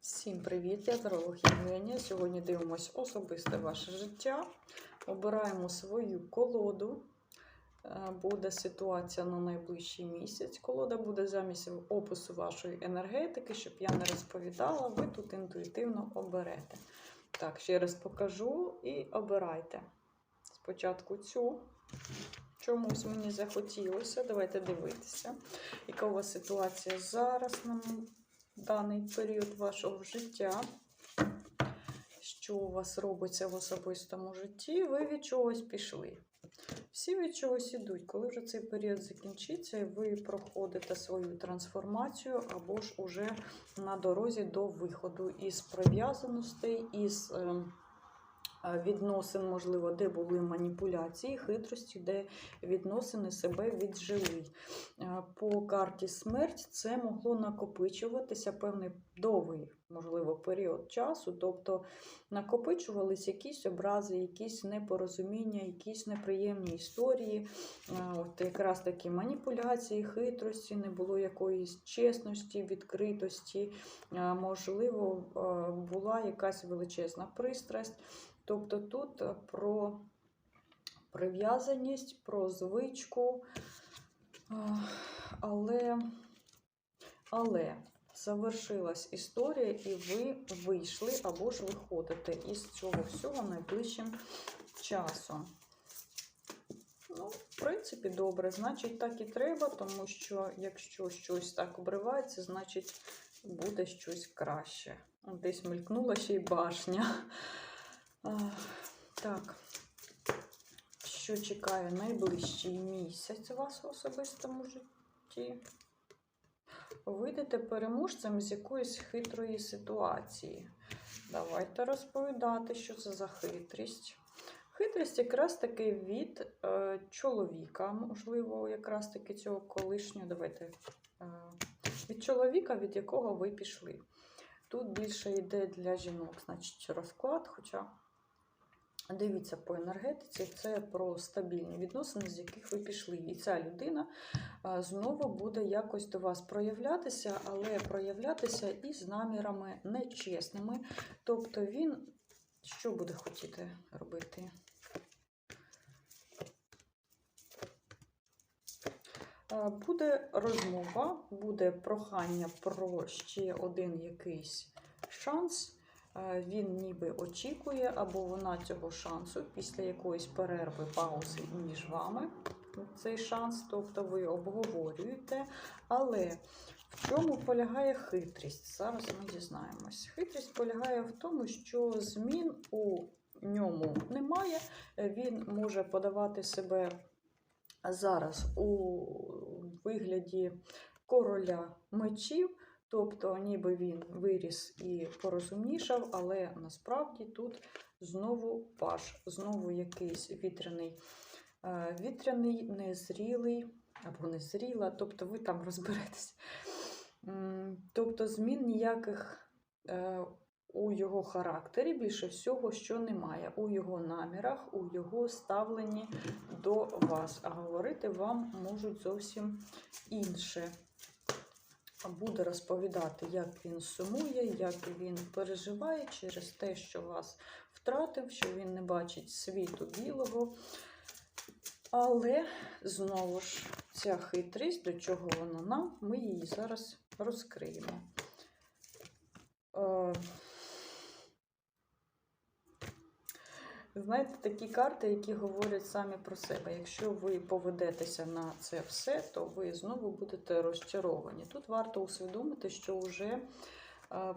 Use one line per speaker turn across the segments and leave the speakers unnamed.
Всім привіт! Я Таролог Євгенія. Сьогодні дивимось особисте ваше життя. Обираємо свою колоду. Е, Буде ситуація на найближчий місяць. Колода буде замість опису вашої енергетики, щоб я не розповідала. Ви тут інтуїтивно оберете. Так, ще раз покажу і обирайте. Спочатку цю. Чомусь мені захотілося. Давайте дивитися, яка у вас ситуація зараз даний період вашого життя, що у вас робиться в особистому житті, ви від чогось пішли. Всі від чогось ідуть. Коли вже цей період закінчиться, ви проходите свою трансформацію, або ж уже на дорозі до виходу із прив'язаностей, із е, відносин, можливо, де були маніпуляції, хитрості, де відносини себе віджили. Е, По карті смерть це могло накопичуватися певний довгий, можливо, період часу. Тобто накопичувались якісь образи, якісь непорозуміння, якісь неприємні історії. Е, От якраз такі маніпуляції, хитрості, не було якоїсь чесності, відкритості. Е, Можливо, е, була якась величезна пристрасть. Тобто тут е, про прив'язаність, про звичку. Е, Але, але завершилась історія, і ви вийшли або ж виходите із цього всього найближчим часом. Ну, в принципі, добре, значить, так і треба, тому що якщо щось так обривається, значить буде щось краще. Десь мелькнула ще й башня. Так, що чекає найближчий місяць у вас в особистому житті? Вийдете переможцем з якоїсь хитрої ситуації. Давайте розповідати, що це за хитрість. Хитрість якраз таки від е, чоловіка, можливо, якраз таки цього колишнього. Давайте е, від чоловіка, від якого ви пішли. Тут більше йде для жінок, значить, розклад, хоча дивіться по енергетиці, це про стабільні відносини, з яких ви пішли. І ця людина знову буде якось до вас проявлятися, але проявлятися із намірами нечесними. Тобто він що буде хотіти робити? Буде розмова, буде прохання про ще один якийсь шанс. Він ніби очікує, або вона цього шансу після якоїсь перерви, паузи між вами. Цей шанс, тобто ви обговорюєте. Але в чому полягає хитрість? Зараз ми дізнаємось. Хитрість полягає в тому, що змін у ньому немає. Він може подавати себе зараз у вигляді короля мечів, тобто ніби він виріс і порозумнішав, але насправді тут знову паш, знову якийсь вітряний, е, вітряний, незрілий або незріла, тобто ви там розберетесь. Тобто змін ніяких е, у його характері більше всього, що немає, у його намірах, у його ставленні до вас. А говорити вам можуть зовсім інше. Буде розповідати, як він сумує, як він переживає через те, що вас втратив, що він не бачить світу білого. Але знову ж ця хитрість, до чого вона нам, ми її зараз розкриємо. Знаєте, такі карти, які говорять самі про себе. Якщо ви поведетеся на це все, то ви знову будете розчаровані. Тут варто усвідомити, що вже е,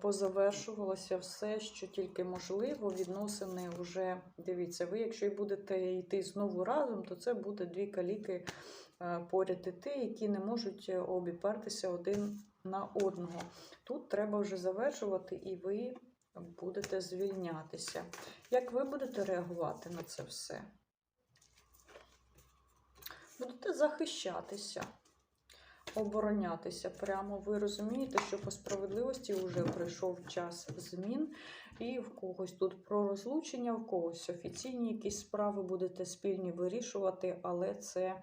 позавершувалося все, що тільки можливо. Відносини вже дивіться, ви, якщо й будете йти знову разом, то це буде дві каліки е, поряд іти, які не можуть обіпертися один на одного. Тут треба вже завершувати, і ви будете звільнятися. Як ви будете реагувати на це все? Будете захищатися, оборонятися. Прямо ви розумієте, що по справедливості вже прийшов час змін, і в когось тут про розлучення, в когось офіційні якісь справи будете спільні вирішувати, але це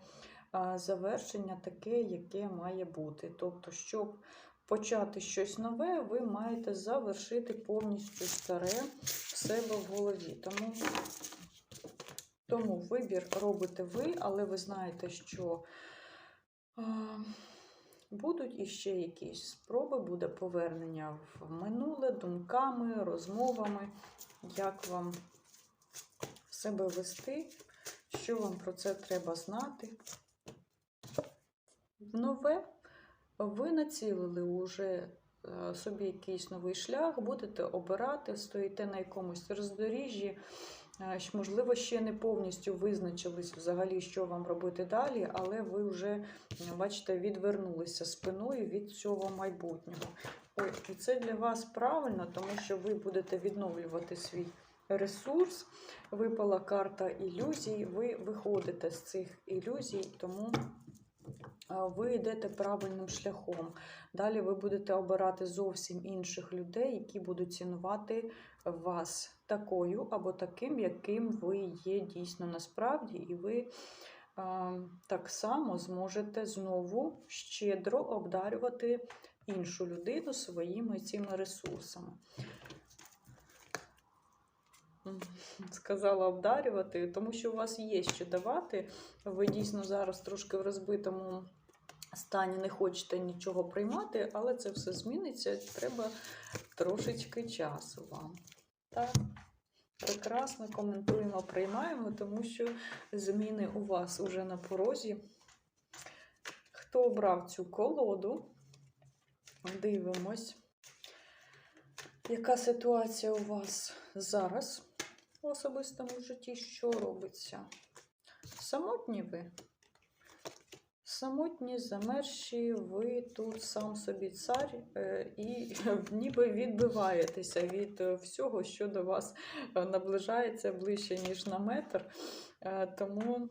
завершення таке, яке має бути. Тобто, щоб почати щось нове, ви маєте завершити повністю старе в себе в голові. Тому, тому вибір робите ви, але ви знаєте, що а, будуть іще якісь спроби, буде повернення в минуле думками, розмовами, як вам себе вести, що вам про це треба знати. Нове ви націлили уже е, собі якийсь новий шлях, будете обирати, стоїте на якомусь роздоріжжі. е, Можливо, ще не повністю визначились взагалі, що вам робити далі, але ви вже, бачите, відвернулися спиною від цього майбутнього. Ой, і це для вас правильно, тому що ви будете відновлювати свій ресурс. Випала карта ілюзій, ви виходите з цих ілюзій, тому ви йдете правильним шляхом. Далі ви будете обирати зовсім інших людей, які будуть цінувати вас такою або таким, яким ви є дійсно насправді, і ви так само зможете знову щедро обдарювати іншу людину своїми цими ресурсами. Сказала обдарювати, тому що у вас є що давати. Ви дійсно зараз трошки в розбитому стані не хочете нічого приймати, але це все зміниться. Треба трошечки часу вам. Так, прекрасно коментуємо, приймаємо, тому що зміни у вас уже на порозі. Хто обрав цю колоду? Дивимось, яка ситуація у вас зараз в особистому житті, що робиться? Самотні ви? Самотні, замерші, ви тут сам собі цар е, і ніби відбиваєтеся від е, всього, що до вас е, наближається ближче, ніж на метр. Е, Тому е,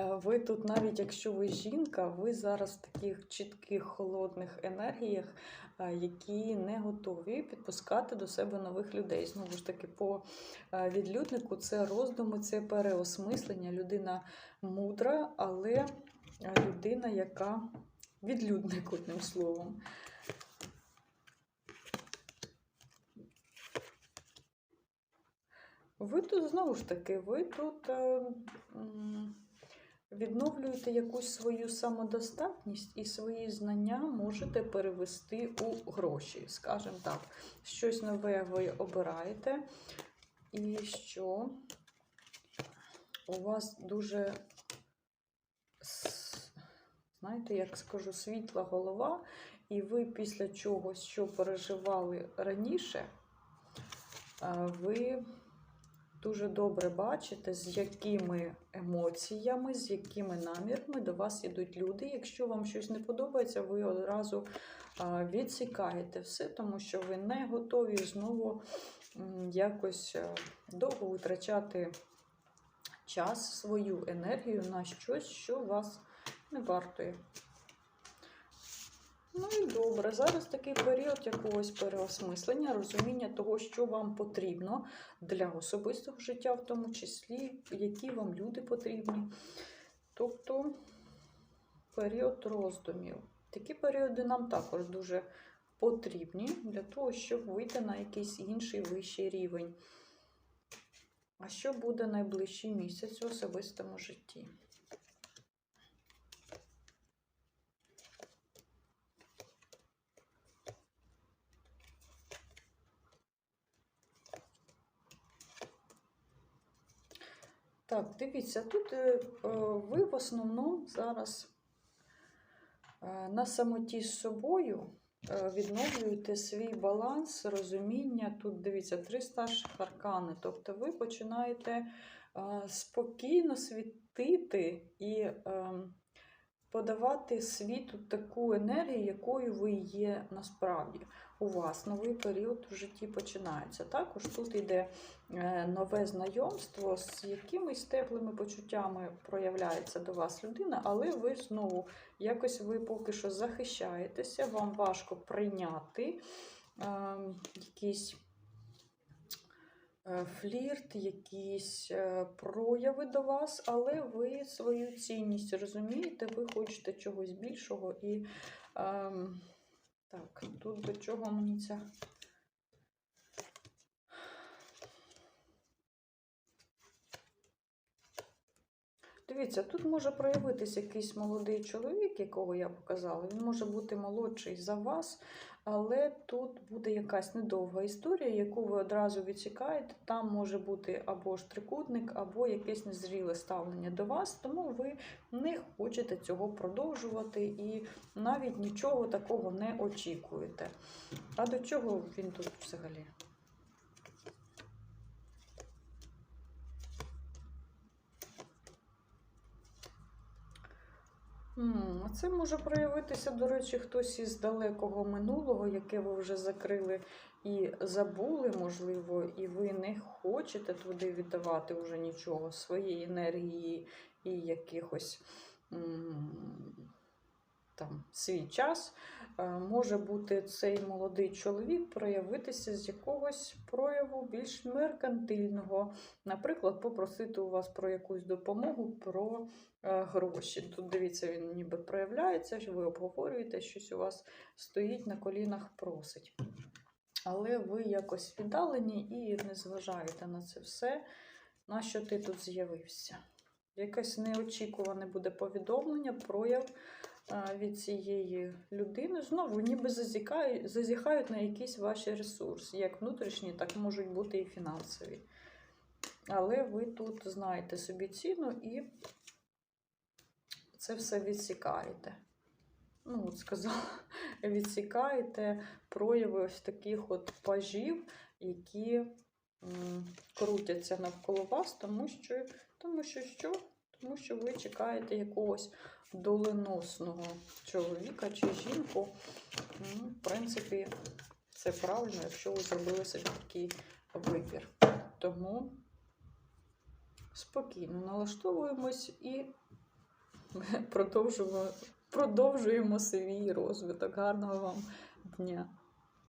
ви тут, навіть якщо ви жінка, ви зараз в таких чітких холодних енергіях, е, які не готові підпускати до себе нових людей. Знову ж таки, по е, відлюднику це роздуми, це переосмислення. Людина мудра, але е, людина, яка відлюдник, одним словом. Ви тут знову ж таки, ви тут е, відновлюєте якусь свою самодостатність і свої знання можете перевести у гроші, скажімо так. Щось нове ви обираєте, і що у вас дуже, знаєте, як скажу, світла голова, і ви після чогось, що переживали раніше, ви дуже добре бачите, з якими емоціями, з якими намірами до вас ідуть люди. Якщо вам щось не подобається, ви одразу відсікаєте все, тому що ви не готові знову якось е, довго витрачати час, свою енергію на щось, що вас не вартує. Ну і добре, зараз такий період якогось переосмислення, розуміння того, що вам потрібно для особистого життя, в тому числі, які вам люди потрібні. Тобто період роздумів. Такі періоди нам також дуже потрібні для того, щоб вийти на якийсь інший вищий рівень. А що буде найближчий місяць у особистому житті? Так, дивіться, тут е, е, ви в основному зараз е, на самоті з собою відновлюєте свій баланс, розуміння. Тут дивіться, три старших аркани. Тобто ви починаєте спокійно світити і е, подавати світу таку енергію, якою ви є насправді. У вас новий період в житті починається. Також тут йде е, нове знайомство, з якимись теплими почуттями проявляється до вас людина, але ви знову якось ви поки що захищаєтеся, вам важко прийняти е, якісь флірт, якісь е, прояви до вас, але ви свою цінність розумієте, ви хочете чогось більшого і. ем, Так, тут до чого мені ця. Дивіться, тут може проявитися якийсь молодий чоловік, якого я показала. Він може бути молодший за вас, але тут буде якась недовга історія, яку ви одразу відсікаєте. Там може бути або ж трикутник, або якесь незріле ставлення до вас, тому ви не хочете цього продовжувати і навіть нічого такого не очікуєте. А до чого він тут взагалі? Це може проявитися, до речі, хтось із далекого минулого, яке ви вже закрили і забули, можливо, і ви не хочете туди віддавати вже нічого, своєї енергії і якихось там свій час. Е, Може бути цей молодий чоловік проявитися з якогось прояву більш меркантильного, наприклад, попросити у вас про якусь допомогу, про е, гроші. Тут дивіться, він ніби проявляється, що ви обговорюєте, щось у вас стоїть на колінах, просить. Але ви якось віддалені і не зважаєте на це все, на що ти тут з'явився. Якесь неочікуване буде повідомлення, прояв від цієї людини. Знову ніби зазікають, зазіхають на якісь ваші ресурси, як внутрішні, так можуть бути і фінансові. Але ви тут знаєте собі ціну і це все відсікаєте. Ну, от сказала, відсікаєте прояви ось таких от пажів, які м, крутяться навколо вас, тому що, тому що що? Тому що ви чекаєте якогось доленосного чоловіка чи жінку. Ну, в принципі, це правильно, якщо ви зробили собі такий вибір. Тому спокійно налаштовуємось і продовжуємо, продовжуємо свій розвиток. Гарного вам дня!